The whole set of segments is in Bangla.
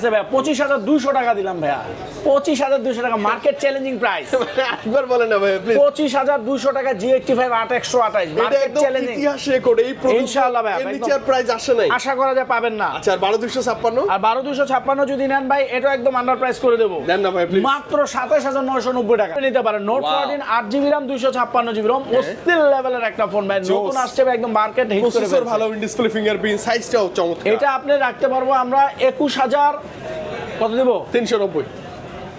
আচ্ছা ভাইয়া পঁচিশ হাজার দুশো টাকা দিলাম ভাইয়া। পঁচিশ হাজার দুশো টাকা মার্কেট চ্যালেঞ্জিং প্রাইস একবার বলেন না ভাই প্লিজ পঁচিশ হাজার দুশো টাকা জি এইটটি ফাইভ আট একশো আঠাইশ মার্কেট চ্যালেঞ্জিং ইতিহাস রেকর্ড এই ইনশাআল্লাহ ভাই, এর আর প্রাইস আসে নাই। আশা করা যায় পাবেন না। আচ্ছা বারো দুশো ছাপ্পান্ন? আর বারো দুশো ছাপ্পান্ন যদি নেন ভাই এটা একদম আন্ডার প্রাইস করে দেবো। দেন না ভাই প্লিজ মাত্র সাতাশ হাজার নয়শো নব্বই টাকা। নিতে পারেন নোট ফোরটিন আট জিবি রাম দুইশো ছাপ্পান্ন জিবি রম অস্থির লেভেলের একটা ফোন ভাই। নতুন আসছে ভাই, একদম মার্কেট হিট করে ভালো ডিসপ্লে ফিঙ্গারপ্রিন্ট সাইজটাও চমৎকার। এটা আপনি রাখতে পারব আমরা একুশ হাজার কত দেবো? তিনশো নব্বই।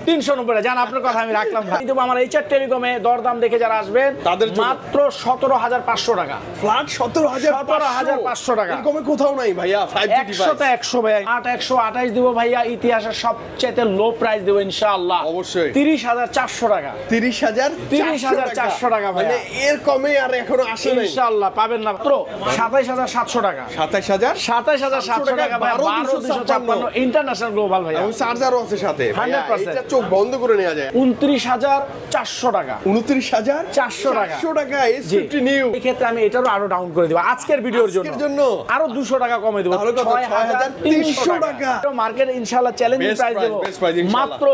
তিনশো নব্বই জান আপনার কথা আমি রাখলাম ভাই কিন্তু আমার এইচআর টেলিকমে দরদাম দেখে যারা আসবেন তাদের মাত্র সতেরো হাজার পাঁচশো টাকা। ফ্ল্যাট সতেরো হাজার 17,500 টাকা। এরকমে কোথাও নাই ভাইয়া একশোতে একশো ভাই আট একশো আঠাইশ দিব ভাইয়া ইতিহাসের সবচেয়ে লো প্রাইস দেবো ইনশাআল্লাহ। অবশ্যই। তিরিশ হাজার চারশো টাকা। তিরিশ হাজার 30,400 টাকা। ভাইয়া। মানে এর কমে আর এখনও আসে ইনশাআল্লাহ পাবেন না। মাত্র সাতাইশ হাজার সাতশো টাকা। সাতাশ হাজার সাতাইশ হাজার সাতশো টাকা বারো দুশো ছাপ্পান্ন। ইন্টারন্যাশনাল গ্লোবাল ভাইয়া। এবং চার্জারও আছে সাথে। ভাইয়া, 100% এটা চোখ বন্ধ করে নেওয়া যায়। উনত্রিশ হাজার চারশো টাকা। উনত্রিশ হাজার 400 টাকা। চারশো টাকা এস ফিফটি নিউ এই ক্ষেত্রে আমি এটারও আরও ডাউন করে দিব। আজকের ভিডিওর জন্য। জন্য? আরও দুশো টাকা কমে দেবো? 6,300 টাকা। মার্কেট ইনশাআল্লাহ চ্যালেঞ্জিং প্রাইস দেবো। মাত্র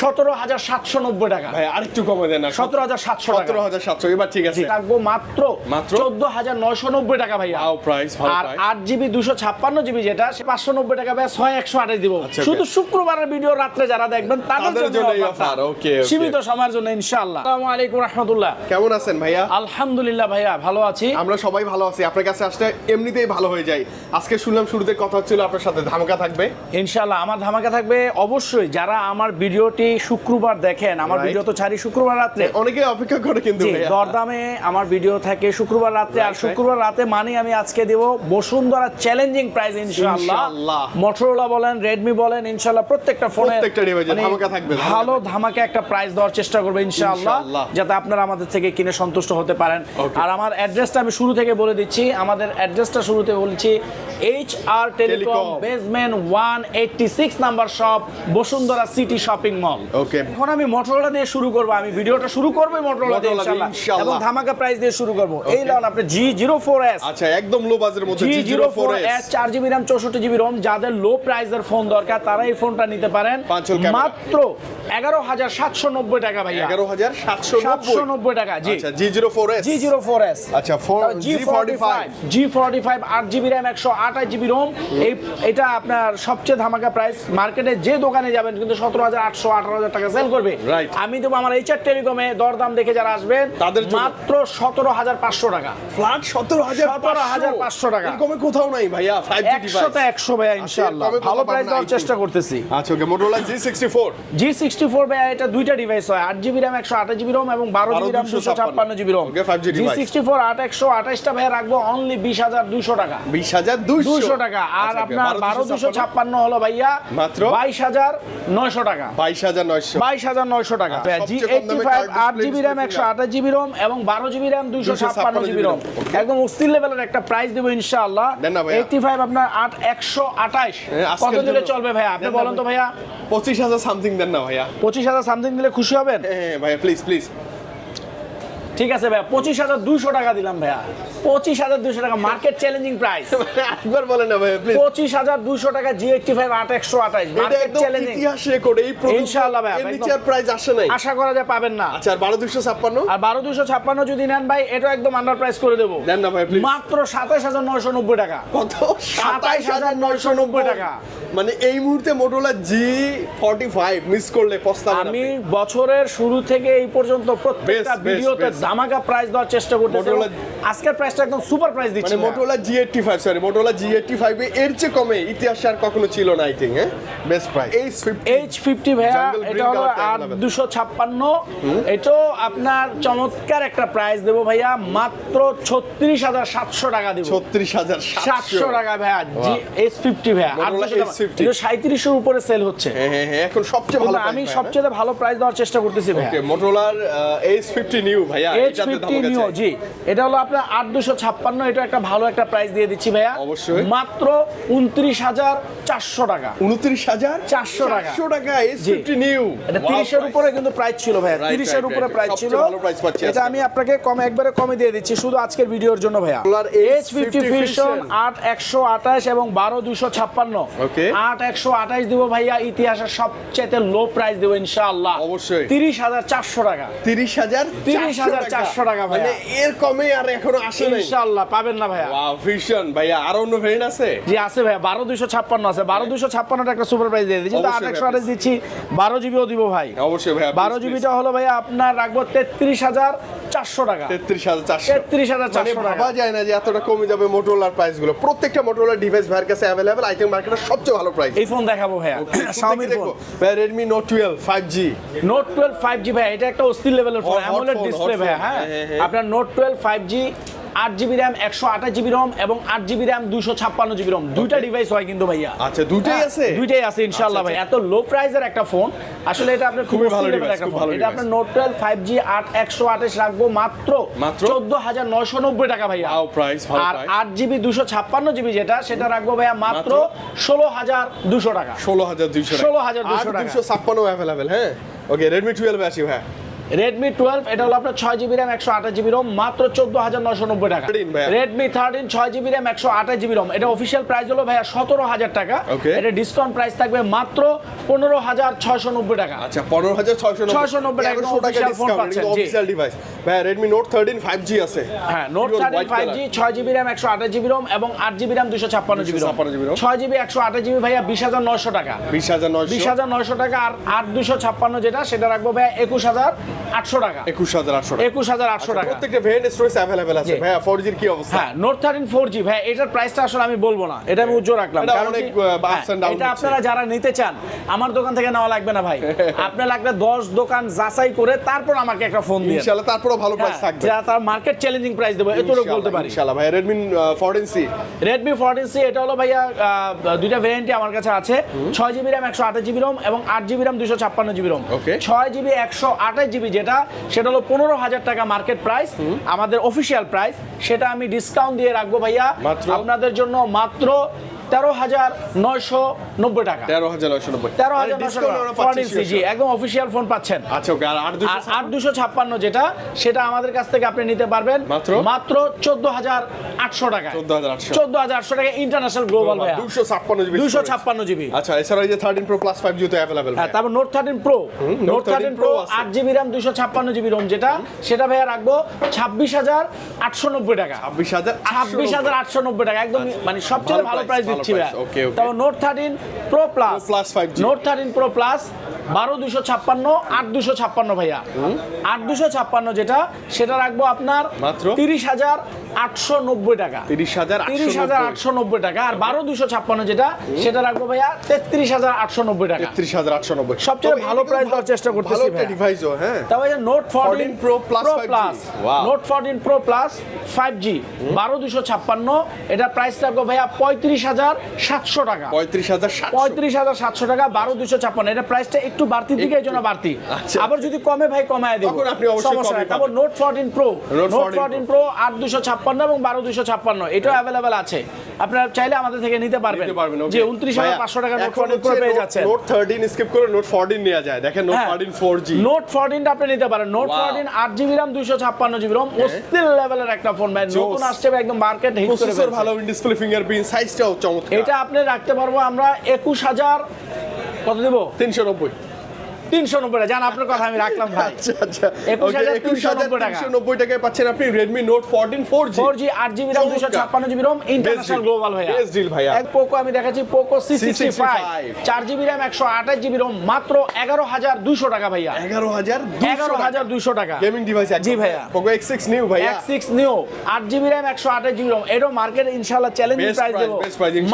সতেরো হাজার সাতশো নব্বই টাকা। ভাই আরেকটু কমে দেন না। সতেরো হাজার সাতশো সতেরো হাজার সাতশো এবার ঠিক আছে। রাখব মাত্র মাত্র? চোদ্দ হাজার নয়শো নব্বই টাকা ভাইয়া। ভালো প্রাইস আর আট জিবি দুশো ছাপ্পান্ন জিবি যেটা সে পাঁচশো নব্বই টাকা ভাই ছয় একশো আঠাশ দিব। আচ্ছা, শুধু বেশ। শুক্রবারের ভিডিও রাত্রে যারা দেখবেন তাদের তাদের জন্য জন্যই offer, okay, okay. সীমিত সময়ের জন্য ইনশাআল্লাহ। আসসালামু আলাইকুম রহমতুল্লাহ। কেমন আছেন ভাইয়া? আলহামদুলিল্লাহ ভাইয়া ভালো আছি। আমরা সবাই ভালো আছি। আপনার কাছে আসলে এমনিতেই ভালো হয়ে যায়। আজকে শুনলাম শুরুতে কথা হচ্ছিল আপনার সাথে ধামাকা থাকবে। ইনশাআল্লাহ আমার ধামাকা থাকবে। অবশ্যই যারা আমার ভিডিওটি শুক্রবার দেখেন আমার ভিডিও তো ছাড়ি শুক্রবার রাত্রে। অনেকে অপেক্ষা করে কিন্তু দরদামে আমার ভিডিও থাকে শুক্রবার রাতে আর শুক্রবার রাতে মানে আমি আজকে দেব বসুন্ধরা চ্যালেঞ্জিং প্রাইস ইনশাআল্লাহ। মোটরোলা বলেন রেডমি বলেন ইনশাআল্লাহ প্রত্যেকটা ফোনে প্রত্যেকটা ধামাকা থাকবে, ভালো ধামাকা একটা প্রাইস দেওয়ার চেষ্টা করবে ইনশাআল্লাহ। যাতে আপনারা আমাদের থেকে কিনে সন্তুষ্ট হতে পারেন। আর আমার অ্যাড্রেসটা আমি শুরু থেকে বলে দিচ্ছি। আমাদের অ্যাড্রেসটা শুরুতে বলছি H R telecom. Basement one eighty six number shop Bashundhara city shopping mall okay এখন আমি মোটরোলা দিয়ে শুরু করব। আমি ভিডিওটা শুরু করব মোটরোলা দিয়ে ইনশাআল্লাহ। এবং ধামাকা প্রাইস দিয়ে শুরু করব। এই লাউন আপনি জি জিরো ফোর এস আচ্ছা একদম লো বাজের মধ্যে জি জিরো ফোর এস চার জিবি র্যাম চৌষট্টি জিবি রোম যাদের লো প্রাইসের ফোন দরকার তারা এই ফোনটা নিতে পারেন। মাত্র এগারো হাজার সাতশো নব্বই টাকা ভাইয়া। এগারো হাজার সাতশো সাতশো নব্বই টাকা জি। আচ্ছা G zero four S G zero four S আচ্ছা G forty five G forty five আট জিবি র্যাম একশো আঠাশ জিবি রোম এই এটা আপনার সবচেয়ে ধামাকা প্রাইস মার্কেটে যে দোকানে যাবেন কিন্তু সতেরো হাজার আটশো আঠারো হাজার টাকা সেল করবে। আমি দেবো আমার এইচআর টেলিকমে দরদাম দেখে যারা আসবেন তাদের মাত্র সতেরো হাজার পাঁচশো টাকা। ফ্ল্যাট সতেরো হাজার 17,500 টাকা। এরকমে কোথাও নাই ভাইয়া একশোতে একশো ভাইয়া ইনশাল্লাহ ভালো প্রাইস দেওয়ার চেষ্টা করতেছি। আচ্ছা okay G sixty four G sixty four ভাইয়া এটা দুইটা ডিভাইস হয়। আট জিবি র্যাম একশো আঠাশ জিবি রোম এবং বারো জিবি র্যাম দুশো ছাপ্পান্ন। GB ROM G sixty four আট একশো আঠাশটা ভাইয়া রাখব অনলি বিশ হাজার দুশো টাকা। বিশ হাজার দুশো টাকা। আর আপনার বারো দুশো ছাপ্পান্ন। হলো ভাইয়া মাত্র? বাইশ হাজার নয়শো টাকা। বাইশ হাজার নয়শো। বাইশ হাজার নয়শো টাকা। জি এইটটি ফাইভ আট জিবি র্যাম একশো আঠাশ জিবি রোম এবং বারো জিবি র্যাম দুইশো ছাপ্পান্ন জিবি রোম একদম অস্থির লেভেলের একটা প্রাইস দেবো ইনশাআল্লাহ। এইটটি ফাইভ আপনার আট একশো আঠাশ। হ্যাঁ, কত দিলে চলবে ভাইয়া? আপনি বলেন তো ভাইয়া। পঁচিশ হাজার সামথিং দেন না ভাইয়া। পঁচিশ হাজার সামথিং দিলে খুশি হবেন? হ্যাঁ হ্যাঁ, ভাইয়া প্লিজ প্লিজ ঠিক আছে ভাইয়া পঁচিশ হাজার দুশো টাকা দিলাম ভাইয়া। পঁচিশ হাজার দুশো টাকা মার্কেট চ্যালেঞ্জিং প্রাইস একবার বলেন না ভাইয়া প্লিজ পঁচিশ হাজার দুশো টাকা জি এইটটি ফাইভ আট একশো আঠাশ মার্কেট চ্যালেঞ্জিং ইতিহাস রেকর্ড এই ইনশাআল্লাহ ভাইয়া, এর নিচে প্রাইস আসে নাই। আশা করা যায় পাবেন না। আচ্ছা আর বারো দুশো ছাপ্পান্ন? আর বারো দুশো ছাপ্পান্ন যদি নেন ভাই এটা একদম আন্ডার প্রাইস করে দেবো। দেন না ভাই প্লিজ মাত্র সাতাশ হাজার নয়শো নব্বই টাকা। কত? সাতাইশ হাজার নয়শো নব্বই টাকা। মানে এই মুহূর্তে Motorola G forty five miss করলে পস্তাবেন আমি বছরের শুরু থেকে এই পর্যন্ত প্রত্যেকটা ভিডিওতে। ধামাকা প্রাইস দেওয়ার চেষ্টা করতেছি আজকের প্রাইসটা একদম সুপার প্রাইস দিচ্ছে। মানে Motorola G eighty five sorry Motorola G eighty five এর চেয়ে কমে ইতিহাসে আর কখনো ছিল না আই থিঙ্ক হ্যাঁ? বেস্ট প্রাইস এই ফিফটি এইচ ফিফটি ভাইয়া এটা হলো colour টা আট available। দুশো ছাপ্পান্ন। এটাও আপনার চমৎকার একটা প্রাইস দেবো ভাইয়া মাত্র ছত্রিশ হাজার সাতশো টাকা দিব। ছত্রিশ হাজার সাতশো। টাকা ভাইয়া জি এস ফিফটি ভাইয়া। Motorola S50 সাঁত্রিশের উপরে সেল হচ্ছে। হ্যাঁ হ্যাঁ হ্যাঁ এখন সবচেয়ে ভালো আমি সবচেয়ে ভালো প্রাইস দেওয়ার চেষ্টা করতেছি ভাইয়া। ওকে মোটোলার এইচ ফিফটি নিউ ভাইয়া। এইচ ফিফটি নিও জি। এটা হলো আপনার আট দুশো ছাপ্পান্ন এটা একটা ভালো একটা প্রাইস দিয়ে দিচ্ছি ভাইয়া। অবশ্যই। মাত্র উনত্রিশ হাজার চারশো টাকা। উনত্রিশ হাজার 400 টাকা। চারশো টাকা জি। ফিফটি নিউ এটা তিরিশের উপরে কিন্তু প্রাইস ছিল ভাইয়া। তিরিশের উপরে প্রাইস ছিল। এটা আমি আপনাকে কমে একবারে কমে দিয়ে দিচ্ছি শুধু আজকের ভিডিওর জন্য ভাইয়া। এইচ ফিফটি H50 ফিশন আট একশো আঠাশ এবং বারো দুশো ছাপ্পান্ন. আট একশো আঠাশ দিব ভাইয়া ইতিহাসের সবচেয়ে লো প্রাইস দেবো ইনশাআল্লাহ। অবশ্যই। তিরিশ হাজার চারশো টাকা। তিরিশ হাজার 30,400 টাকা ভাইয়া। মানে এর কমে আর এখনও আসে নাই। ইনশাআল্লাহ পাবেন না ভাইয়া। ওয়াও ফিশন ভাইয়া আরও অন্য ভেরিয়েন্ট আছে? জি আছে ভাইয়া বারো দুশো ছাপ্পান্ন আছে। বারো দুশো ছাপ্পান্নটা একটা সুপার প্রাইস দিয়ে দিচ্ছি তো আট একশো আঠাশ দিচ্ছি বারো জিবিও দিব ভাই। অবশ্যই ভাইয়া বারো জিবিটা হলো ভাইয়া আপনার রাখব তেত্রিশ হাজার চারশো টাকা। তেত্রিশ হাজার চারশো। তেত্রিশ হাজার মানে চারশো টাকা। ভাবা যায় না যে এতটা কমে যাবে মোটোলার প্রাইসগুলো প্রত্যেকটা মোটোলার ডিভাইস ভাইয়ের কাছে অ্যাভেলেবেল আই থিঙ্ক মার্কেটের সবচেয়ে ভালো প্রাইস এই ফোন দেখাবো ভাইয়া। ফোন ভাই Redmi note twelve five G note twelve five G ভাই এটা একটা অস্থির লেভেলের ফোন অ্যামোলেড ডিসপ্লে ভাইয়া। হ্যাঁ? হ্যাঁ, হ্যাঁ। আপনার নোট টুয়েলভ ফাইভ জি আট জিবি র্যাম একশো আঠাশ জিবি রম এবং আট জিবি র্যাম দুশো ছাপ্পান্ন জিবি রম দুইটা ডিভাইস হয় কিন্তু ভাইয়া। আচ্ছা হ্যাঁ, আছে? দুইটাই আছে ইনশাআল্লাহ আচ্ছা, ভাই। এত লো প্রাইসের একটা ফোন আসলে এটা আপনার খুবই ভালো একটা ফোন এটা আপনার নোট টুয়েলভ ফাইভ জি আট একশো আঠাশ রাখব মাত্র মাত্র? চোদ্দ হাজার নয়শো নব্বই টাকা ভাইয়া। Price, আর আট জিবি দুশো ছাপ্পান্ন জিবি যেটা সেটা রাখব ভাইয়া মাত্র ষোলো হাজার দুশো টাকা। ষোলো হাজার দুইশো 16,200 টাকা। দুশো ছাপ্পান্ন অ্যাভেলেবেল হ্যাঁ? ওকে রেডমি টুয়েলভ আসি ভাই রেডমি টুয়েলভ এটা হলো আপনার ছয় জিবি র্যাম একশো আঠাশ জিবি রোম মাত্র চোদ্দ হাজার নশো নব্বই টাকা। রেডমি থার্টিন ছয় জিবি র্যাম একশো আঠাশ জিবি রোম এটা অফিসিয়াল প্রাইস হলো ভাইয়া সতেরো হাজার টাকা। এটা ডিসকাউন্ট প্রাইস থাকবে মাত্র পনেরো হাজার ছয়শো নব্বই টাকা। আচ্ছা পনেরো হাজার ছয়শো 690 টাকা official পাচ্ছেন। অফিসিয়াল ডিভাইস ভাই Redmi note thirteen five G আছে। হ্যাঁ নোট থার্টিন ফাইভ জি ছয় জিবি র্যাম একশো আঠাশ জিবি রোম এবং আট জিবি র্যাম দুশো ছাপ্পান্ন জিবি রোম 256 GB ROM। ছয় জিবি একশো আঠাশ জিবি ভাইয়া বিশ হাজার নশো টাকা। বিশ হাজার নয়শো। বিশ হাজার নয়শো টাকা আর আট দুশো ছাপ্পান্ন যেটা সেটা রাখব ভাইয়া একুশ হাজার আটশো টাকা। একুশ হাজার আটশো একুশ হাজার আটশো টাকা। প্রত্যেকটা ভেরিয়েন্ট স্টোরেজ অ্যাভেলেবেল আছে। ফোর জির কি অবস্থা? হ্যাঁ নোট থার্টিন ফোর জি ভাই এটার প্রাইসটা আসলে আমি বলব না। এটা আমি উজ্জ্বল রাখলাম। এটা কারণ হ্যাঁ, এটা আপনারা যারা নিতে চান আমার দোকান থেকে নেওয়া লাগবে না ভাই। আপনার লাগবে দশ দোকান যাচাই করে তারপর আমাকে একটা ফোন দিয়ে ইনশাআল্লাহ তারপরও ভালো প্রাইস থাকবে। যা তার মার্কেট চ্যালেঞ্জিং প্রাইস দেবো এতটুকু বলতে পারি। ইনশাআল্লাহ ভাই Redmi fourteen C Redmi fourteen C এটা হলো ভাইয়া দুইটা ভ্যারিয়েন্টই আমার কাছে আছে। ছয় জিবি র্যাম একশো আঠাশ জিবি রোম এবং আট জিবি র্যাম দুশো ছাপ্পান্ন জিবি রোম. ছয় জিবি একশো আঠাশ জিবি যেটা সেটা হলো পনেরো হাজার টাকা মার্কেট প্রাইস আমাদের অফিসিয়াল প্রাইস সেটা আমি ডিসকাউন্ট দিয়ে রাখব ভাইয়া। আপনাদের জন্য মাত্র তেরো হাজার নয়শো নব্বই টাকা। তেরো হাজার নয়শো নব্বই। তেরো হাজার জি একদম অফিসিয়াল ফোন পাচ্ছেন। আচ্ছা ওকে আর আট দুশো ছাপ্পান্ন যেটা সেটা আমাদের কাছ থেকে আপনি নিতে পারবেন। মাত্র? মাত্র চোদ্দ হাজার আটশো টাকা। চোদ্দ হাজার আটশো। টাকা ইন্টারন্যাশনাল গ্লোবাল দুশো ছাপ্পান্ন জিবি দুশো ছাপ্পান্ন জিবি আচ্ছা এছাড়া এই যে থার্টিন প্রো প্লাস ফাইভ জিও তো অ্যাভেলেবেল হ্যাঁ তারপর note thirteen pro note thirteen pro আট জিবি র্যাম দুশো ছাপ্পান্ন জিবি রোম যেটা সেটা ভাইয়া রাখব ছাব্বিশ হাজার আটশো নব্বই টাকা। ছাব্বিশ হাজার ছাব্বিশ হাজার আটশো নব্বই টাকা একদম মানে সবচেয়ে ভালো প্রাইস দিচ্ছি. তারপর note thirteen pro plus Plus. 5G note thirteen pro plus বারো দুশো ছাপ্পান্ন আট দুশো ছাপ্পান্ন ভাইয়া। আট দুশো ছাপ্পান্ন যেটা সেটা রাখব আপনার মাত্র? তিরিশ হাজার আটশো নব্বই টাকা। তিরিশ হাজার তিরিশ হাজার আটশো নব্বই টাকা আর বারো দুশো ছাপ্পান্ন যেটা সেটা রাখব ভাইয়া তেত্রিশ হাজার আটশো নব্বই টাকা। তেত্রিশ হাজার আটশো নব্বই। সবচেয়ে ভালো price দেওয়ার চেষ্টা করতেছি। ডিভাইসও হ্যাঁ। তবে note fourteen 14 Pro Plus 5G plus Wow. Note fourteen pro plus five G বারো দুশো ছাপ্পান্ন এটা প্রাইস রাখব ভাইয়া পঁয়ত্রিশ হাজার সাতশো টাকা। পঁয়ত্রিশ হাজার পঁয়ত্রিশ হাজার সাতশো টাকা বারো দুশো ছাপ্পান্ন। এটা প্রাইসটা একটু বাড়তি দিকে এই জন্য বাড়তি। আচ্ছা। আবার যদি কমে ভাই কমায় দেবো। সমস্যা নাই। তারপর note fourteen pro note fourteen pro আট দুশো ছাপ্পান্ন এবং বারো দুশো ছাপ্পান্ন। এটাও অ্যাভেলেবেল আছে। আপনারা চাইলে আমাদের থেকে নিতে পারবেন। যে উনত্রিশ হাজার পাঁচশো টাকা নোট ফোরটিন প্রো পেয়ে যাচ্ছেন। নোট থার্টিন স্কিপ করে নোট ফোরটিন নেওয়া যায়। দেখেন note. Fourteen four G note ফোরটিনটা আপনি নিতে পারেন। নোট ফোরটিন আট জিবি রাম দুইশো ছাপ্পান্ন জিবি রম অস্থির লেভেলের একটা ফোন ভাই। নতুন আসছে একদম মার্কেট হিট করে ভালো ডিসপ্লে ফিঙ্গারপ্রিন্ট সাইজটাও চমৎকার। এটা আপনি রাখতে পারব আমরা একুশ হাজার কত দেবো? তিনশো নব্বই। তিনশো নব্বই জান আপনার কথা আমি রাখলাম ভাই। আচ্ছা আচ্ছা। 21,390 টাকা। তিনশো নব্বই টাকায় পাচ্ছেন আপনি Redmi note fourteen four G four G আট জিবি রাম দুইশো ছাপ্পান্ন GB ROM international global Best deal ভাইয়া। এক পোকো আমি দেখাচ্ছি পোকো সি সিক্সটি ফাইভ চার জিবি র্যাম একশো আঠাশ জিবি রম মাত্র এগারো হাজার দুশো টাকা ভাইয়া। এগারো হাজার এগারো হাজার দুশো টাকা। গেমিং ডিভাইস জি ভাইয়া। পোকো এক্স সিক্স নিউ ভাইয়া। এক্স সিক্স নিও আট জিবি র্যাম একশো আঠাশ জিবি রম এটাও মার্কেট ইনশাল্লাহ চ্যালেঞ্জিং প্রাইস দেবো।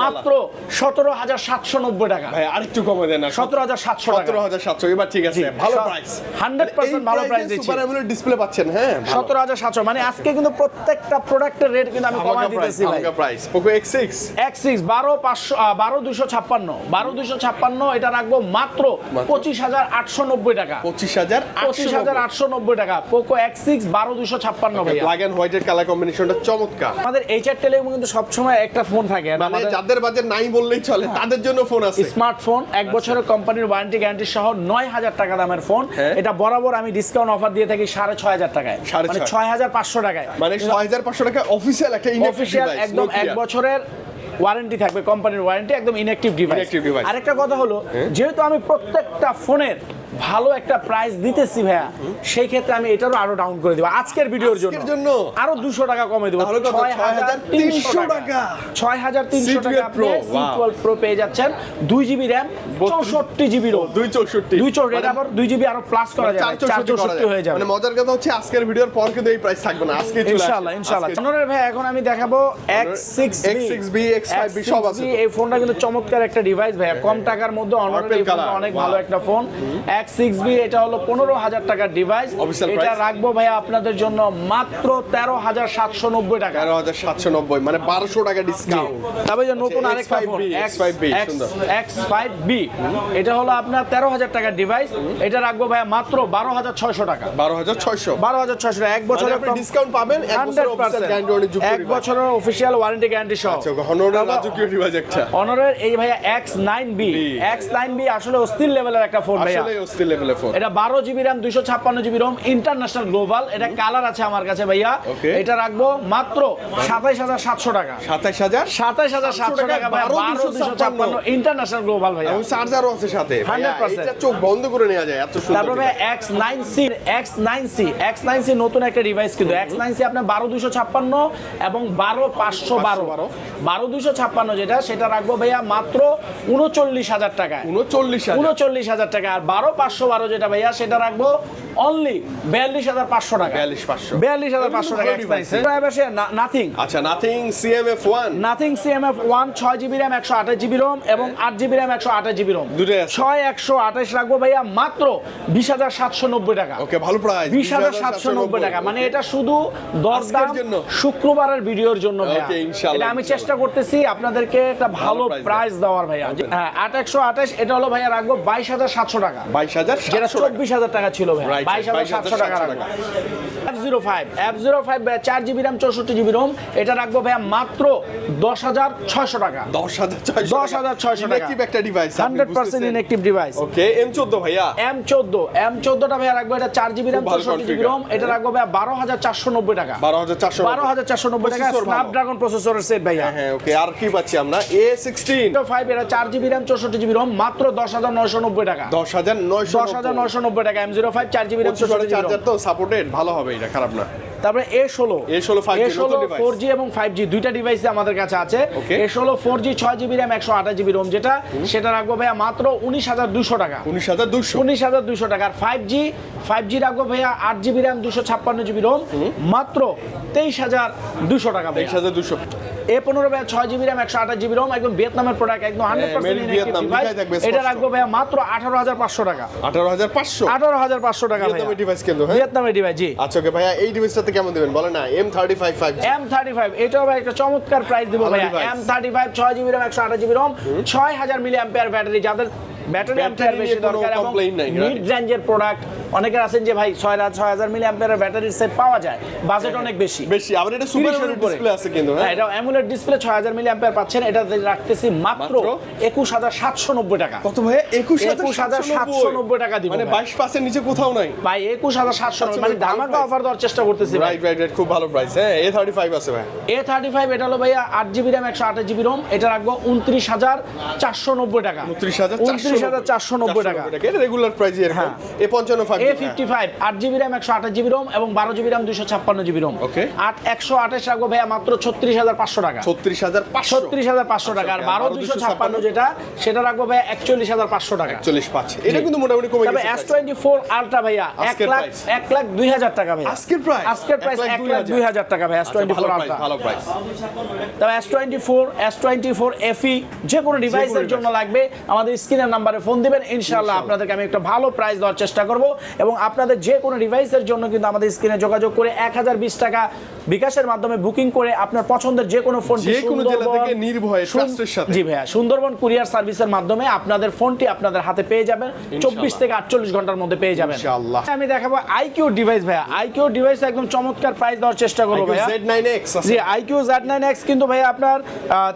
মাত্র সতেরো হাজার সাতশো নব্বই টাকা। ভাই আরেকটু কমে দেন সতেরো হাজার সাতশো সতেরো হাজার সাতশো। এবার ঠিক আছে। ভালো প্রাইস 100% ভালো price দিচ্ছি। সুপার অ্যামোলেড ডিসপ্লে পাচ্ছেন হ্যাঁ ভালো। সতেরো হাজার সাতশো। মানে আজকে কিন্তু প্রত্যেকটা প্রোডাক্টের রেট কিন্তু আমি কমাই দিতেছি ভাই। Price Poco X6 x six বারো পাঁচশো আহ, বারো দুশো ছাপ্পান্ন। বারো দুশো ছাপ্পান্ন এটা রাখব মাত্র মাত্র? পঁচিশ হাজার আটশো নব্বই টাকা। পঁচিশ হাজার পঁচিশ হাজার আটশো নব্বই টাকা। বারো দুশো ছাপ্পান্ন ভাইয়া। ব্ল্যাক এন্ড হোয়াইটের কালার কম্বিনেশনটা চমৎকার। আমাদের এইচআর টেলিকম কিন্তু সবসময় একটা ফোন থাকে। মানে যাদের বাজেট নাই বললেই চলে তাদের জন্য ফোন আছে। স্মার্টফোন এক বছরের কোম্পানির ওয়ারেন্টি গ্যারান্টি সহ নয় হাজার টাকা দামের ফোন হ্যাঁ। এটা বরাবর আমি ডিসকাউন্ট অফার দিয়ে থাকি সাড়ে ছয় হাজার টাকায়। সাড়ে মানে ছয়। হাজার পাঁচশো টাকায়। মানে ছয় হাজার পাঁচশো টাকা অফিসিয়াল একটা অফিসিয়াল একদম এক বছরের ওয়ারেন্টি থাকবে কোম্পানির ওয়ারেন্টি একদম ইনঅ্যাক্টিভ ডিভাইস আরেকটা কথা হলো যেহেতু আমি প্রত্যেকটা ফোনের ভালো একটা প্রাইস দিতেছি ভাইয়া। সেই ক্ষেত্রে আমি এটারও আরও ডাউন করে দিব। আজকের ভিডিওর জন্য জন্য? আরও দুশো টাকা কমে দেবো। তাহলে কত? 6,300 টাকা। ছয় হাজার তিনশো টাকা টুয়েলভ প্রো পেয়ে যাচ্ছেন। দুই জিবি র্যাম চৌষট্টি জিবি রোম দুই চৌষট্টি। দুই চৌষট্টি আবার দুই জিবি আরও প্লাস করা যাবে। চার চৌষট্টি হয়ে যাবে। মানে মজার কথা হচ্ছে আজকের ভিডিওর পর কিন্তু এই প্রাইস থাকবে না। আজকে। ইনশাআল্লাহ ইনশাআল্লাহ। ভাই এখন আমি দেখাবো X6B X6B, X5B সব আছে এই ফোনটা কিন্তু চমৎকার একটা ডিভাইস ভাই কম টাকার মধ্যে Purple এই ফোনটা color, অনেক ভালো একটা ফোন X6B এটা হলো পনেরো হাজার টাকার ডিভাইস এটা রাখব ভাই আপনাদের জন্য মাত্র তেরো হাজার সাতশো নব্বই টাকা। তেরো হাজার সাতশো নব্বই মানে বারোশো টাকা ডিসকাউন্ট তবে যে নতুন আরেকটা phone X5B, X5B, x five B এটা হলো আপনার তেরো হাজার টাকার ডিভাইস এটা রাখব ভাই মাত্র বারো হাজার ছয়শো টাকা। বারো হাজার ছয়শো। বারো হাজার ছয়শো এক বছরের আপনি ডিসকাউন্ট পাবেন এক বছরের অফিসিয়াল ওয়ারেন্টি গ্যারান্টি সহ। হনোরের রাজকীয় ডিভাইস একটা অনরের এই ভাইয়া X nine B X nine B আসলে অস্থির লেভেলের একটা ফোন ভাইয়া। অস্থির লেভেলের ফোন এটা বারো জিবি র্যাম দুইশো ছাপ্পান্ন জিবি রোম ইন্টারন্যাশনাল গ্লোবাল এটা কালার আছে আমার কাছে ভাইয়া। এটা রাখব মাত্র সাতাইশ হাজার সাতশো টাকা। সাতাইশ হাজার? সাতাইশ হাজার সাতশো টাকা বারো দুশো ছাপ্পান্ন। ইন্টারন্যাশনাল গ্লোবাল ভাইয়া। চার্জারও আছে সাথে। ভাইয়া, 100% চোখ বন্ধ করে নেওয়া যায় এত সুন্দর তারপরে X nine C X nine C X nine C নতুন একটা ডিভাইস কিন্তু এক্স নাইন সি আপনার বারো দুশো ছাপ্পান্ন এবং বারো পাঁচশো বারো। বারো। দুশো ছাপ্পান্ন যেটা সেটা রাখব ভাইয়া মাত্র উনচল্লিশ হাজার টাকা উনচল্লিশ উনচল্লিশ হাজার টাকা আর বারো পাঁচশো বারো যেটা ভাইয়া সেটা রাখব অনলি বিয়াল্লিশ হাজার পাঁচশো টাকা। বিয়াল্লিশ পাঁচশো। বিয়াল্লিশ হাজার পাঁচশো টাকা নাথিং আচ্ছা nothing CMF one nothing CMF one ছয় জিবি র্যাম একশো আঠাশ জিবি রোম এবং আট জিবি র্যাম একশো আঠাশ জিবি রোম ছয় একশো আঠাশ রাখব ভাইয়া মাত্র বিশ হাজার সাতশো নব্বই টাকা। ওকে ভালো প্রাইস বিশ হাজার সাতশো নব্বই টাকা। মানে এটা শুধু দরদাম? শুক্রবারের ভিডিওর জন্য ভাইয়া। এটা আমি চেষ্টা করতেছি আপনাদেরকে একটা ভালো প্রাইস দেওয়ার ভাইয়া। হ্যাঁ আট একশো আঠাশ এটা হলো ভাইয়া রাখব বাইশ হাজার সাতশো টাকা। বাইশ হাজার যেটা চব্বিশ হাজার টাকা ছিল ভাই। বাইশ হাজার সাতশো টাকা। F zero five F zero five চার জিবি র্যাম চৌষট্টি জিবি রোম এটা রাখব ভাইয়া মাত্র দশ হাজার ছয়শো টাকা। দশ হাজার দশ হাজার ছয়শো টাকা। একটা device hundred percent inactive device okay M চোদ্দ ভাইয়া। এম চোদ্দ এম চোদ্দটা ভাইয়া রাখব এটা চার জিবি র্যাম চৌষট্টি জিবি রোম এটা রাখব ভাইয়া বারো হাজার চারশো নব্বই টাকা। বারো হাজার চারশো বারো হাজার চারশো নব্বই টাকা। স্ন্যাপড্রাগন প্রসেসরের সেট ভাইয়া। হ্যাঁ ওকে আর কি পাচ্ছি আমরা? এ সিক্সটিন ফাইভ এটা চার জিবি র্যাম চৌষট্টি জিবি রোম মাত্র দশ হাজার নয়শো নব্বই টাকা। দশ হাজার নয়শো দশ হাজার নয়শো নব্বই টাকা এম জিরো ফাইভ চার জিবি র্যাম চৌষট্টি চার্জার তো সাপোর্টেড ভালো হবে এটা খারাপ না। তারপরে এ ষোলো। এ ষোলো এ ষোলো ফোর জি এবং ফাইভ জি দুইটা ডিভাইসে আমাদের কাছে আছে। এ ষোলো ফোর জি ছয় জিবি র্যাম একশো আঠাশ জিবি রোম যেটা সেটা রাখব ভাইয়া মাত্র উনিশ হাজার দুশো টাকা। উনিশ হাজার দুশো। উনিশ হাজার দুশো টাকা। আর ফাইভ জি ফাইভ জি রাখব ভাইয়া আট জিবি র্যাম দুশো ছাপ্পান্ন জিবি রোম মাত্র তেইশ হাজার দুশো টাকা তেইশ হাজার দুশো। এ পনেরো ভাইয়া ছয় জিবি র্যাম একশো আঠাশ জিবি রোম একদম ভিয়েতনামের প্রোডাক্ট একদম হান্ড্রেড হ্যাঁ, থাকবে এটা রাখব ভাইয়া মাত্র আঠারো হাজার পাঁচশো টাকা। আঠারো হাজার পাঁচশো? আঠারো হাজার পাঁচশো টাকা ভিয়েতনামের ডিভাইস কিন্তু হ্যাঁ? ভিয়েতনামের ডিভাইস জি। আচ্ছা ওকে ভাইয়া এই ডিভাইসটাতে কেমন দেবেন? বলে না M thirty five five M thirty five এটাও ভাই একটা চমৎকার প্রাইস দিব ভাইয়া। এম থার্টি ফাইভ ছয় জিবি র্যাম একশো আঠাশ জিবি রম ছয় হাজার মিলি অ্যাম্পিয়ার ব্যাটারি যাদের ব্যাটারি অ্যাম্পিয়ার বেশি দরকার এবং? মিড রেঞ্জের প্রোডাক্ট অনেকের আছেন যে ভাই ছয় হাজার ছয় হাজার মিলি অ্যাম্পিয়ারের ব্যাটারির সেট পাওয়া যায় বাজেট অনেক বেশি। বেশি আবার এটা সুপার তিরিশের ডিসপ্লে আছে কিন্তু হ্যাঁ? হ্যাঁ এটা অ্যামুলেট ডিসপ্লে ছয় হাজার মিলি অ্যাম্পিয়ার পাচ্ছেন এটা রাখতেছি মাত্র? একুশ হাজার সাতশো নব্বই টাকা। কত ভাইয়া একুশ একুশ হাজার সাতশো নব্বই টাকা দিব মানে ভাই। বাইশ পার্সেন্ট নিচে কোথাও নাই। ভাই একুশ হাজার সাতশো আচ্ছা, মানে ভাই, ধামাকা অফার দেওয়ার চেষ্টা করতেছি ভাই। রাইট রাইট রাইট খুব ভালো প্রাইস হ্যাঁ এ থার্টি ফাইভ আছে ভাই। এ থার্টি ফাইভ এটা হলো ভাইয়া আট জিবি র্যাম একশো আঠাশ জিবি রোম এটা রাখব উনত্রিশ হাজার চারশো নব্বই টাকা। উনত্রিশ হাজার উনত্রিশ হাজার চারশো নব্বই টাকা। এটা রেগুলার প্রাইস এরকম। এ পঞ্চান্ন ফাইভ এ ফিফটি ফাইভ আট জিবি র্যাম একশো আঠাশ জিবি রোম এবং বারো জিবি র্যাম দুশো ছাপ্পান্ন জিবি রোম Okay. আট একশো আঠাশ রাখব ভাইয়া মাত্র ছত্রিশ হাজার পাঁচশো টাকা। ছত্রিশ হাজার ছত্রিশ হাজার পাঁচশো টাকা। আর বারো বারো দুশো ছাপ্পান্ন যেটা সেটা রাখব ভাইয়া একচল্লিশ হাজার পাঁচশো টাকা। চল্লিশ পাঁচ। এটা কিন্তু মোটামুটি কমে তবে এস টোয়েন্টি ফোর আলট্রা ভাইয়া এক লাখ এক লাখ দুই হাজার টাকা ভাইয়া। আজকের price? আজকের প্রাইস এক লাখ দুই হাজার। টাকা ভাই এস টোয়েন্টি ফোর আলট্রা ভালো প্রাইস তবে S twenty four S twenty four F E যে কোনো ডিভাইসের জন্য লাগবে। আমাদের স্ক্রিনের নাম্বার নাম্বারে ফোন দিবেন। ইনশাআল্লাহ আপনাদেরকে আমি একটা ভালো প্রাইস দেওয়ার চেষ্টা করব এবং আপনাদের যে কোনো ডিভাইসের জন্য কিন্তু আমাদের স্ক্রিনে যোগাযোগ করে এক হাজার বিশ টাকা বিকাশের মাধ্যমে বুকিং করে আপনার পছন্দের যে কোনো ফোন যে কোনো জেলা থেকে নির্ভয়ে ট্রাস্টের সাথে। জি ভাইয়া সুন্দরবন কুরিয়ার সার্ভিসের মাধ্যমে আপনাদের ফোনটি আপনাদের হাতে পেয়ে যাবেন। 24 থেকে 48 ঘণ্টার মধ্যে পেয়ে যাবেন। ইনশাআল্লাহ। আমি দেখাবো আইকিউ ডিভাইস ভাইয়া। আইকিউ ডিভাইস একদম চমৎকার প্রাইস দেওয়ার চেষ্টা করব ভাইয়া। Z9X জি আইকিউ Z9X কিন্তু ভাইয়া আপনার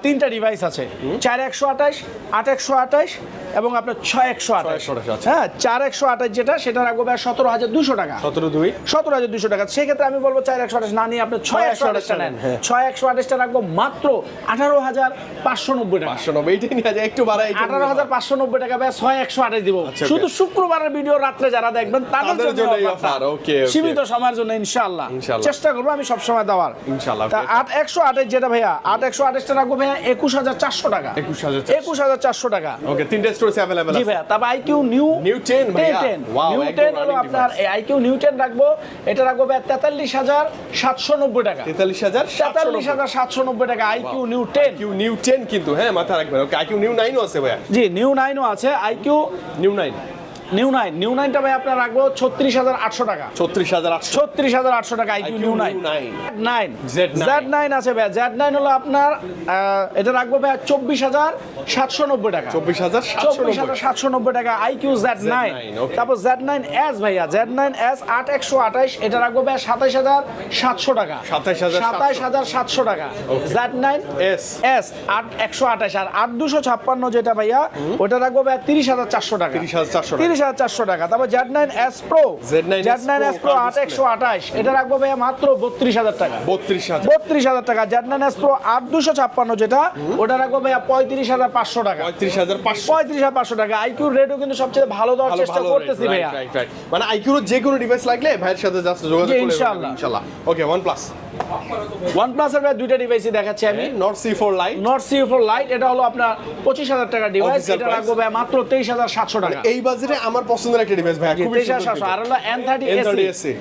তিনটা ডিভাইস আছে। 4128 8128 এবং আপনার ছয় একশো আঠাশ। হ্যাঁ চার একশো আঠাশ যেটা সেটা রাখব ভাই সতেরো হাজার দুশো টাকা। সতেরো দুই। সতেরো হাজার দুশো টাকা। সেক্ষেত্রে আমি বলব চার একশো আঠাশ না নিয়ে আপনি ছয় একশো আঠাশটা নেন। হ্যাঁ। ছয় একশো আঠাশটা রাখব মাত্র আঠারো হাজার পাঁচশো নব্বই টাকা। পাঁচশো নব্বই একটু বাড়াই আঠারো হাজার পাঁচশো নব্বই টাকা ব্যয় ছয় একশো আঠাশ দিব। আচ্ছা, শুধু শুক্রবারের ভিডিও রাত্রে যারা দেখবেন তাদের জন্য. সীমিত সময়ের জন্য ইনশাআল্লাহ। ইনশাআল্লাহ। চেষ্টা করব আমি সবসময় দেওয়ার। ইনশাআল্লাহ, আট একশো আঠাশ যেটা ভাইয়া আট একশো আঠাশটা রাখব ভাইয়া একুশ হাজার চারশো টাকা। 21,400 একুশ হাজার চারশো টাকা। ওকে তিনটে স্টোরেজ অ্যাভেলেবল জি ভাইয়া তারপর আইকিউ নিউ New 10 ভাইয়া। Wow, নিউ একদম টেন হলো আপনার আইকিউ নিউ টেন রাখব। এটা রাখব ভাই তেতাল্লিশ হাজার সাতশো নব্বই টাকা। তেতাল্লিশ হাজার তেতাল্লিশ হাজার সাতশো নব্বই টাকা iQOO neo ten Q neo ten কিন্তু হ্যাঁ মাথা রাখবেন। ওকে আইকিউ নিউ নাইনও আছে ভাইয়া। জি নিউ নাইনও আছে। IQOO neo nine neo nine new নাইনটা ভাই আপনার রাখব ছত্রিশ হাজার আটশো টাকা। ছত্রিশ হাজার ছত্রিশ হাজার আটশো টাকা iQOO neo nine nine Z nine আছে ভাই জেড নাইন হলো আপনার এটা রাখব ভাই চব্বিশ হাজার সাতশো নব্বই টাকা। চব্বিশ হাজার চব্বিশ হাজার সাতশো নব্বই টাকা আইকিউ জেড নাইন তারপর জেড নাইন এস ভাইয়া জেড নাইন এস আট একশো আঠাইশ এটা রাখব ভাই সাতাইশ হাজার সাতশো টাকা। 27,700 সাতাইশ হাজার সাতশো টাকা। জেড নাইন এস এস আট একশো আঠাশ আর আট দুশো ছাপ্পান্ন যেটা ভাইয়া ওটা রাখব ভাই তিরিশ হাজার চারশো টাকা। তিরিশ হাজার চারশো তিরিশ হাজার চারশো টাকা। তারপর Z nine S pro Z9 Z nine S pro আট একশো আঠাশ। এটা রাখব ভাইয়া মাত্র বত্রিশ হাজার টাকা। বত্রিশ হাজার। বত্রিশ হাজার টাকা। জেড নাইন এস প্রো আট দুশো ছাপ্পান্ন যেটা ওটা রাখব ভাইয়া পঁয়ত্রিশ হাজার পাঁচশো টাকা। পঁয়ত্রিশ হাজার পাঁচশো। পঁয়ত্রিশ হাজার পাঁচশো টাকা। আইকিউর রেটও কিন্তু সবচেয়ে ভালো দেওয়ার চেষ্টা করতেছি ভাইয়া. মানে আইকিউর যে কোনো ডিভাইস লাগলে ভাইয়ের সাথে জাস্ট যোগাযোগ ইনশাআল্লাহ। ইনশাআল্লাহ ওকে ওয়ান প্লাস ওয়ান প্লাসের ভাই দুইটা ডিভাইসই দেখাচ্ছি আমি Nord C four lite Nord C four lite এটা হলো আপনার পঁচিশ হাজার টাকা ডিভাইস এটা? রাখব ভাই মাত্র তেইশ হাজার সাতশো টাকা। এই বাজেটে আমার পছন্দের একটা ডিভাইস ভাই তেইশ হাজার সাতশো আর হলো N thirty N30 SE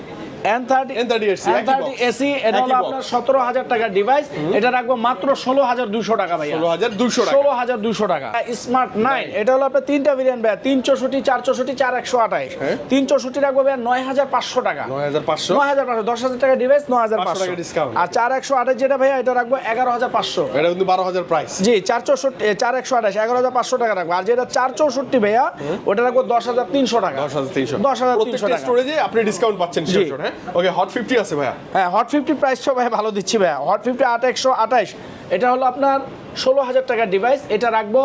AC N thirty N30 N thirty SE এটা হলো আপনার box। সতেরো হাজার টাকার ডিভাইস এটা রাখব মাত্র ষোলো হাজার দুশো টাকা ভাইয়া। ষোলো হাজার দুশো টাকা। ষোলো হাজার দুশো টাকা। স্মার্ট নাইন এটা হলো আপনার তিনটা ভেরিয়েন্ট ভাইয়া। তিন চৌষট্টি চার চৌষট্টি চার একশো আঠাইশ হ্যাঁ। তিন চৌষট্টি রাখব ভাইয়া নয় হাজার পাঁচশো টাকা। নয় হাজার পাঁচশো। নয় হাজার পাঁচশো দশ হাজার টাকা ডিভাইস নয় হাজার 500 পাঁচশো টাকা discount। আর চার একশো আঠাশ যেটা ভাইয়া এটা রাখব এগারো হাজার পাঁচশো। এটা কিন্তু বারো হাজার প্রাইস জি চার চৌষট্টি এ, চার একশো আঠাশ এগারো হাজার পাঁচশো টাকা রাখব। আর যেটা চার চৌষট্টি ভাইয়া ওটা রাখব দশ হাজার তিনশো টাকা। দশ হাজার তিনশো। দশ হাজার তিনশো প্রত্যেকটা টাকা স্টোরেজে আপনি ডিসকাউন্ট পাচ্ছেন হ্যাঁ? ওকে হট ফিফটি আছে ভাইয়া? হ্যাঁ হট ফিফটি প্রাইসটাও ভাই ভালো দিচ্ছি ভাইয়া। হট ফিফটি আট একশো আঠাশ। এটা হলো আপনার ষোলো হাজার টাকার ডিভাইস এটা রাখব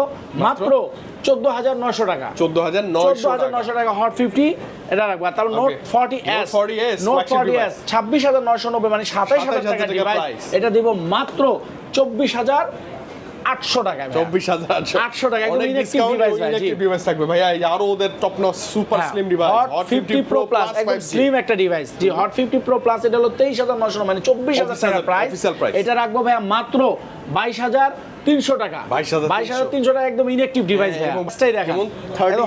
মাত্র? চোদ্দ হাজার নশো টাকা। চোদ্দ হাজার চোদ্দ হাজার নশো টাকা হট ফিফটি এটা রাখব। তারপর note. Forty S note forty S ছাব্বিশ হাজার নয়শো নব্বই মানে সাতাইশ হাজার টাকা টাকা ডিভাইস এটা দিব মাত্র চব্বিশ হাজার আটশো টাকা চব্বিশ হাজার আটশো। 800 টাকা। ডিভাইস থাকবে ভাইয়া। এই আরও ওদের top notch super slim device hot fifty pro plus একদম স্লিম একটা ডিভাইস জি হট ফিফটি প্রো প্লাস এটা হলো তেইশ হাজার নশো মানে চব্বিশ হাজার টাকা প্রাইস। এটা রাখব ভাইয়া মাত্র বাইশ হাজার তিনশো টাকা। বাইশ হাজার তিনশো। টাকা একদম ইনএক্টিভ ডিভাইস হ্যাঁ, ভাইয়া। দেখেন।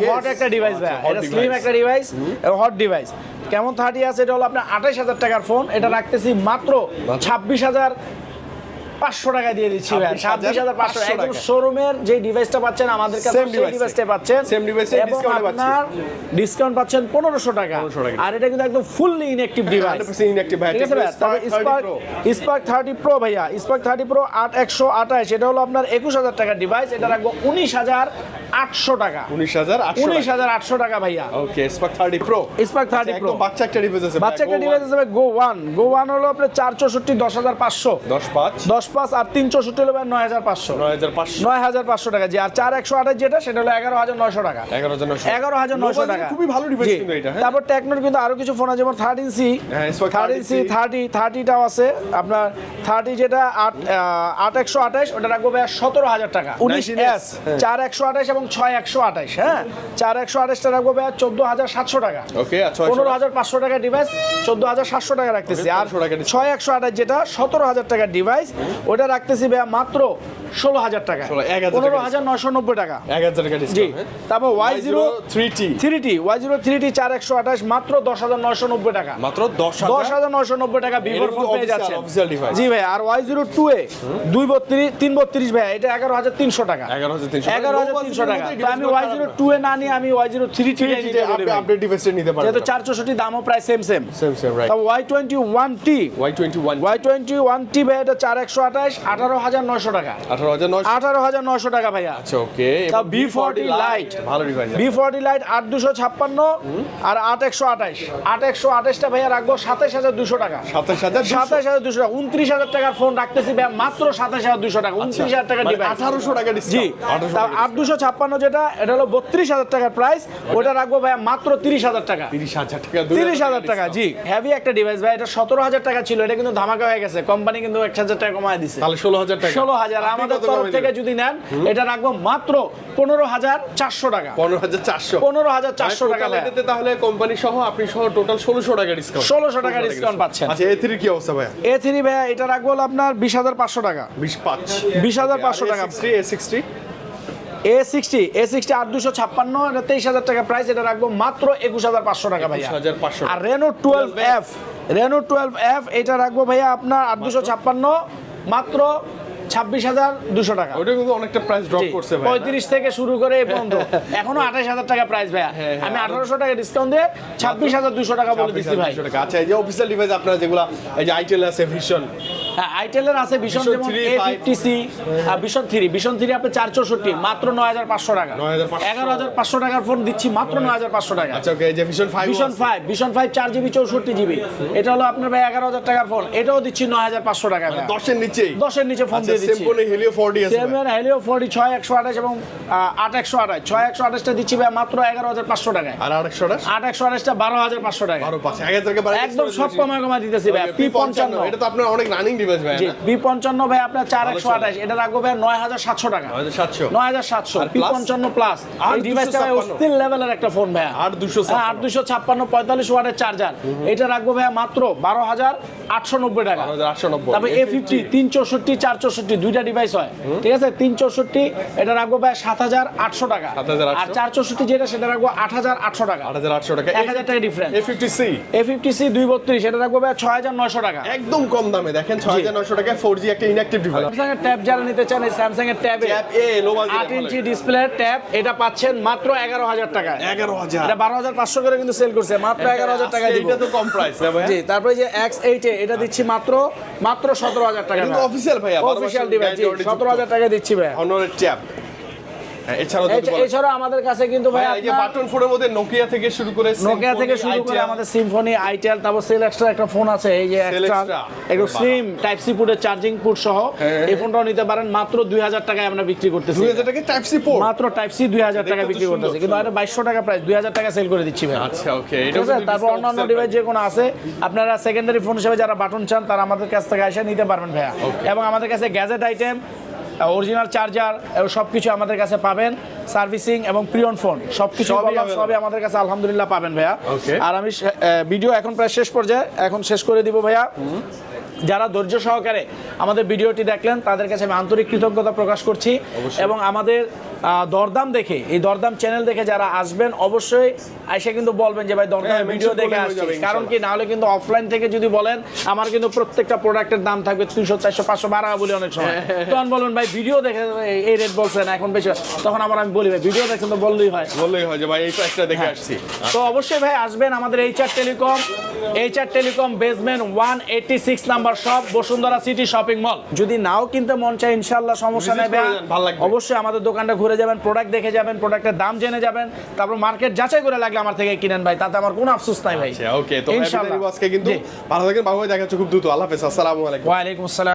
হট একটা ডিভাইস ভাইয়া। এটা স্লিম একটা ডিভাইস হট ডিভাইস কেমন থার্টি আছে? এটা হলো আপনার আঠাশ হাজার টাকার ফোন এটা রাখতেছি মাত্র। ছাব্বিশ হাজার পাঁচশো টাকা দিয়ে দিচ্ছি ভাই। ছাব্বিশ হাজার পাঁচশো একদম শোরুমের যে ডিভাইসটা পাচ্ছেন আমাদের কাছে সেই ডিভাইসটা পাচ্ছেন। এ পাচ্ছি। আপনার ডিসকাউন্ট পাচ্ছেন পনেরোশো টাকা। আর এটা কিন্তু একদম ফুললি ইনএক্টিভ ডিভাইস 100% inactive ঠিক আছে তবে স্পার্ক স্পার্ক থার্টি প্রো ভাইয়া। স্পার্ক থার্টি প্রো আট একশো আঠাশ। এটা হলো আপনার একুশ হাজার টাকার ডিভাইস এটা রাখব উনিশ হাজার আটশো টাকা। উনিশ হাজার আটশো উনিশ হাজার আটশো টাকা ভাইয়া। Okay spark thirty pro spark thirty pro বাচ্চা একটা ডিভাইস আছে বাচ্চা একটা ডিভাইস হিসেবে গো ওয়ান গো ওয়ান হলো আপনার চার চৌষট্টি দশ হাজার পাঁচশো। দশ পাঁচ। দশ পাঁচ আর তিন চৌষট্টি হলো নয় হাজার পাঁচশো। নয় হাজার পাঁচশো। নয় হাজার পাঁচশো টাকা। জি আর চার একশো আঠাশ যেটা সেটা হলো এগারো হাজার নয়শো টাকা। এগারো হাজার নয়শো। এগারো হাজার নয়শো টাকা। খুবই ভালো ডিভাইস কিন্তু এটা হ্যাঁ? তারপর টেকনোর কিন্তু আরও কিছু ফোন আছে যেমন থার্টিন সি হ্যাঁ, থার্টিন সি থার্টি থার্টিটাও আছে। আপনার থার্টি যেটা আট আট একশো আঠাশ ওটা রাখব ভাই সতেরো হাজার টাকা। উনিশ 19S এস চার একশো আঠাশ এবং ছয় একশো আঠাশ হ্যাঁ? চার একশো আঠাশটা রাখব ভাই চোদ্দ হাজার সাতশো টাকা। ওকে পনেরো হাজার পাঁচশো টাকা ডিভাইস চোদ্দ হাজার সাতশো টাকা রাখতেছি। আর 1500 টাকা discount। ছয় একশো আঠাশ যেটা সতেরো হাজার টাকার ডিভাইস ওটা রাখতেছি ভাইয়া মাত্র ষোলো হাজার টাকা। পনেরো হাজার নয়শো নব্বই টাকা। এক হাজার টাকা জি। তারপর Y zero three T three T Y zero three T চার একশো আঠাশ মাত্র দশ হাজার নয়শো নব্বই টাকা। মাত্র দশ দশ হাজার নয়শো নব্বই টাকা ভিভোর ফোন পেয়ে device। জি ভাই আর ওয়াই জিরো টু এ দুই বত্রিশ তিন বত্রিশ ভাই এটা এগারো হাজার তিনশো টাকা। এগারো হাজার তিনশো এগারো হাজার তিনশো টাকা। তো আমি ওয়াই জিরো টু এ না নিয়ে আমি Y zero three T update ডিভাইসটা নিতে পারবেন। যেহেতু চার চৌষট্টি দামও প্রায় same same same same right Y twenty one T Y twenty one Y twenty one T ভাই এটা চার একশো আঠাশ আঠারো হাজার নয়শো টাকা। আঠারো হাজার নয়শো আঠারো হাজার নয়শো টাকা ভাইয়া। আচ্ছা ওকে তাও B40 Lite। ভালো ডিভাইস বি ফর্টি লাইট আট দুশো ছাপ্পান্ন আর আট একশো আঠাশ। আট একশো আঠাশটা ভাইয়া রাখব সাতাশ হাজার দুশো টাকা। সাতাশ হাজার সাতাশ হাজার দুশো টাকা উনত্রিশ হাজার টাকার ফোন রাখতেছি ভাইয়া মাত্র সাতাশ হাজার দুশো টাকা উনত্রিশ হাজার টাকা ডিভাইস আঠারোশো টাকা জি। তা আট দুশো ছাপ্পান্ন যেটা এটা হলো বত্রিশ হাজার টাকার প্রাইস ওটা রাখব ভাইয়া মাত্র তিরিশ হাজার টাকা। তিরিশ হাজার টাকা তিরিশ হাজার টাকা জি। হেভি একটা ডিভাইস ভাই এটা সতেরো হাজার টাকা ছিল এটা কিন্তু ধামাকা হয়ে গেছে। কোম্পানি কিন্তু এক হাজার টাকা কমায় দিছে। তাহলে ষোলো হাজার টাকা। ষোলো হাজার। আমাদের তরফ থেকে যদি নেন এটা রাখব মাত্র পনেরো হাজার চারশো টাকা। পনেরো হাজার চারশো। পনেরো হাজার চারশো টাকা ভাইয়া। তাহলে কোম্পানি সহ আপনি সহ টোটাল ষোলোশো টাকা ডিসকাউন্ট 1600 টাকা discount পাচ্ছেন। আচ্ছা এ থ্রি কি অবস্থা ভাইয়া? এ থ্রি ভাইয়া এটা রাখব আপনার বিশ হাজার পাঁচশো টাকা। বিশ পাঁচ। বিশ হাজার পাঁচশো টাকা। A sixty A sixty A sixty আট দুশো ছাপ্পান্ন এটা তেইশ হাজার টাকা প্রাইস এটা রাখব মাত্র একুশ হাজার পাঁচশো টাকা ভাইয়া। হাজার পাঁচশো। আর Reno twelve F Reno twelve F এটা রাখব ভাইয়া আপনার আট দুশো ছাপ্পান্ন মাত্র ছাব্বিশ হাজার দুশো টাকা। ওটা কিন্তু অনেকটা প্রাইস ড্রপ করছে ভাই পঁয়ত্রিশ থেকে শুরু করে পর্যন্ত। এখনও আঠাশ হাজার টাকা প্রাইস হ্যাঁ, হ্যাঁ, আমি আঠারোশো টাকা ডিসকাউন্ট দিয়ে ছাব্বিশ হাজার দুশো টাকা বলে দিচ্ছি ভাই। আচ্ছা এই যে অফিসিয়াল ডিভাইস আপনার যেগুলো এই যে আইটেল আছে ভিশন হ্যাঁ আইটেলের আছে ভীষণ যেমন A fifty C vision three vision three আপনি চার চৌষট্টি মাত্র নয় হাজার পাঁচশো টাকা। এগারো হাজার পাঁচশো টাকার ফোন দিচ্ছি মাত্র নয় হাজার পাঁচশো টাকা। Vision five vision five vision five চার জিবি চৌষট্টি জিবি। এটা হলো আপনার ভাই এগারো হাজার টাকার ফোন এটাও দিচ্ছি নয় হাজার পাঁচশো টাকা দশের নিচেই। দশের নিচে ফোন দিয়ে দিচ্ছি। সিম্পলি হেলিও ফোরডি আছে ভাই। হেলিও ফোরটি ছয় একশো আঠাশ এবং আহ, আট একশো আঠাশ। ছয় একশো আঠাশটা দিচ্ছি ভাই মাত্র এগারো হাজার পাঁচশো টাকায়। আর আরেকশো টাকা আট একশো আঠাশটা বারো হাজার পাঁচশো টাকা বারো পাঁচ এক হাজার টাকা বাড়াই একদম সব কমায় কমায় দিতেছি ভাই। পি পঞ্চান্ন এটা তো আপনার অনেক রানিং ডিভাইস ভাই জি না? বি পঞ্চান্ন ভাই আপনার চার একশো চলে। আঠাশ। এটা রাখব ভাই নয় হাজার সাতশো টাকা। আমাদের সাতশো। নয় হাজার সাতশো। আর পি plus? পঞ্চান্ন প্লাস আর এই ডিভাইসটা ভাই অস্থির লেভেলের একটা ফোন ভাইয়া আর 256 হ্যাঁ, দুশো ছাপ্পান্ন পঁয়তাল্লিশ ওয়াটের চার্জার এটা রাখব ভাইয়া মাত্র বারো হাজার আটশো নব্বই টাকা। আমাদের আটশো নব্বই। তারপরে এ ফিফটি তিন চৌষট্টি দুইটা ডিভাইস হয়। ঠিক আছে? তিন চৌষট্টি এটা রাখব ভাই সাত হাজার আটশো টাকা। আর চার চৌষট্টি যেটা সেটা রাখব আট হাজার আটশো টাকা। আট হাজার আটশো টাকা। এক হাজার টাকা difference A fifty C A fifty C দুই বত্রিশ এটা রাখব ভাই ছয় হাজার নয়শো টাকা। একদম কম দামে দেখেন ছয় হাজার নশো টাকায় ফোর জি একটা ইনঅ্যাক্টিভ ডিভাইস স্যামসাং এর ট্যাব যারা নিতে চান এই স্যামসাং এর ট্যাবে ট্যাব এ লো আট ইঞ্চি ডিসপ্লে ট্যাব এটা পাচ্ছেন মাত্র এগারো হাজার টাকা এগারো হাজার। এটা বারো হাজার পাঁচশো করে কিন্তু সেল করছে মাত্র এগারো হাজার টাকা এটা তো কম প্রাইস জি তারপরে যে এক্স এইটে এটা দিচ্ছি মাত্র মাত্র সতেরো হাজার টাকা কিন্তু অফিসিয়াল ভাইয়া অফিসিয়াল ডিভাইস সতেরো হাজার টাকা দিচ্ছি ভাই অনরের ট্যাব এছাড়া আমাদের কাছে কিন্তু ভাই এই যে বাটন ফোনের মধ্যে নোকিয়া থেকে শুরু করে নোকিয়া থেকে শুরু করে আমাদের সিম্ফনি আইটেল তারপর সেল এক্সট্রা একটা ফোন আছে এই যে এক্সট্রা একটু। স্লিম টাইপ সি পুটের চার্জিং পুট সহ। হ্যাঁ। এই ফোনটাও নিতে পারেন মাত্র দুই হাজার টাকায় আমরা বিক্রি করতেছি। 2000 টাকা টাইপ সি পোর্ট মাত্র টাইপ সি দুই হাজার টাকা বিক্রি করতেছি। কিন্তু এটা বাইশশো টাকা প্রাইস দুই হাজার টাকা সেল করে দিচ্ছি ভাই। আচ্ছা ওকে আছে? তারপর অন্যান্য ডিভাইস যে কোনো আছে আপনারা সেকেন্ডারি ফোন হিসেবে যারা বাটন চান তারা আমাদের কাছ থেকে এসে নিতে পারবেন ভাইয়া। এবং আমাদের কাছে গ্যাজেট আইটেম অরিজিনাল চার্জার এবং সব কিছু আমাদের কাছে পাবেন। সার্ভিসিং এবং প্রিয়ন ফোন সব কিছু। সবই আমাদের কাছে আলহামদুলিল্লাহ পাবেন ভাইয়া। আর আমি ভিডিও এখন প্রায় শেষ পর্যায়ে এখন শেষ করে দিব ভাইয়া। যারা ধৈর্য সহকারে আমাদের ভিডিওটি দেখলেন তাদের কাছে আমি আন্তরিক কৃতজ্ঞতা প্রকাশ করছি এবং আমাদের দরদাম দেখে এই দরদাম চ্যানেল দেখে যারা আসবেন অবশ্যই এসে কিন্তু বলবেন যে ভাই দরদাম হ্যাঁ, ভিডিও দেখে হয়ে আসছি। কারণ কি নাহলে কিন্তু অফলাইন থেকে যদি বলেন আমার কিন্তু প্রত্যেকটা প্রোডাক্টের দাম থাকবে তিনশো চারশো পাঁচশো বাড়া বলি অনেক সময়। হ্যাঁ, তখন বলবেন ভাই ভিডিও দেখে এই- রেট বলছেন এখন বেশি তখন আবার আমি বলি ভাই ভিডিও দেখছেন তো বললেই হয়। বললেই হয় যে ভাই এই প্রাইসটা দেখে আসছি। তো অবশ্যই ভাই আসবেন আমাদের HR telecom HR telecom basement one eighty six number shop Bashundhara city shopping mall. যদি নাও কিনতে মন চায় ইনশাল্লাহ সমস্যা নেই অবশ্যই আমাদের দোকানটা ঘুরে যাবেন প্রোডাক্ট দেখে যাবেন প্রোডাক্টের দাম জেনে যাবেন তারপর মার্কেট যাচাই করে লাগলে আমার থেকে কিনেন ভাই তাতে আমার কোনো আফসোস নাই ভাই। আচ্ছা ওকে তো ইনশাল্লাহ আজকে কিন্তু ভালো থাকেন ভালো দেখা যাচ্ছে খুব দ্রুত। আল্লাহ হাফেজ আসসালামু আলাইকুম। ওয়ালাইকুম আসসালাম।